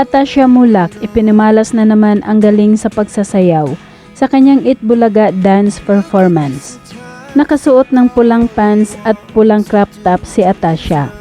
Atasha Mulak ipinimalas na naman ang galing sa pagsasayaw sa kanyang Itbulaga dance performance. Nakasuot ng pulang pants at pulang crop top si Atasha.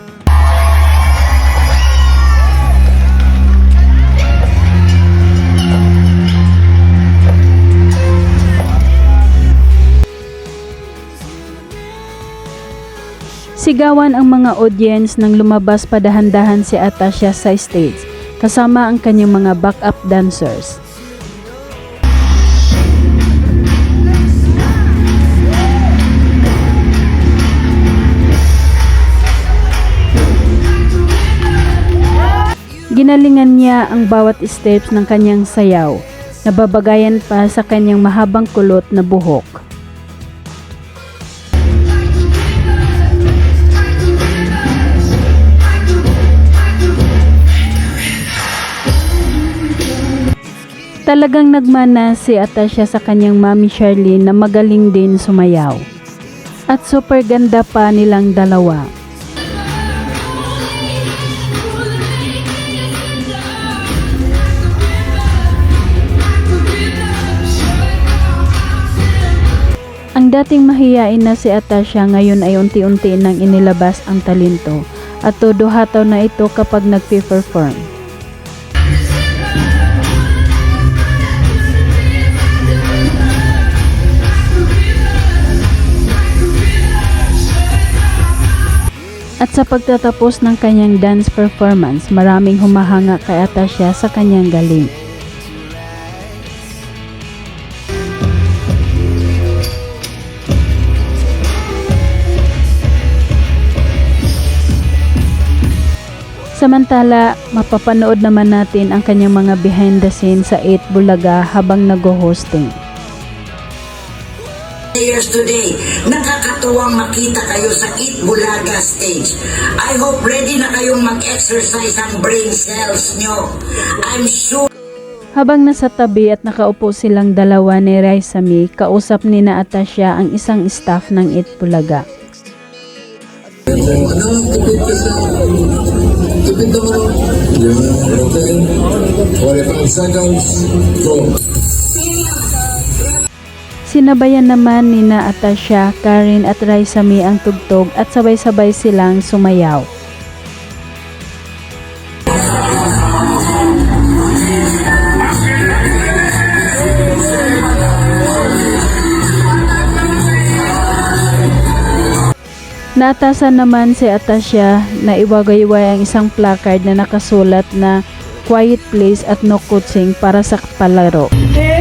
Sigawan ang mga audience nang lumabas padahan-dahan si Atasha sa stage kasama ang kanyang mga backup dancers. Ginalingan niya ang bawat steps ng kanyang sayaw, nababagayan pa sa kanyang mahabang kulot na buhok. Talagang nagmana si Atasha sa kanyang mami Charlene na magaling din sumayaw. At super ganda pa nilang dalawa. Ang dating mahiyain na si Atasha ngayon ay unti-unti nang inilabas ang talento at todo hataw na ito kapag nagpe-perform. At sa pagtatapos ng kanyang dance performance, maraming humahanga kay Atasha sa kanyang galing. Samantala, mapapanood naman natin ang kanyang mga behind the scenes sa 8 Bulaga habang nag-hosting. Players today. Nakakatuwang makita kayo sa Eat Bulaga stage. I hope ready na kayong mag-exercise ang brain cells nyo. I'm sure Habang nasa tabi at nakaupo silang dalawa ni Raisami, kausap ni na Atasha ang isang staff ng 8 Bulaga. Tipid. Yan. Okay. 45 seconds. Go. Sinabayan naman ni na Karen at Raisami ang tugtog at sabay-sabay silang sumayaw. Naatasan naman si Atasha na iwagayway ang isang placard na nakasulat na Quiet Place at No Coaching para sa palaro. Only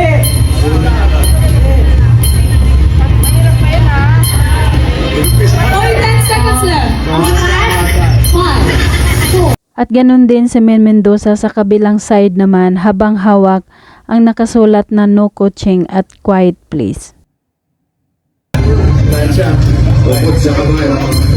At ganun din si Men Mendoza sa kabilang side naman habang hawak ang nakasulat na no coaching at quiet place. Tansya. Pupot sa kamay.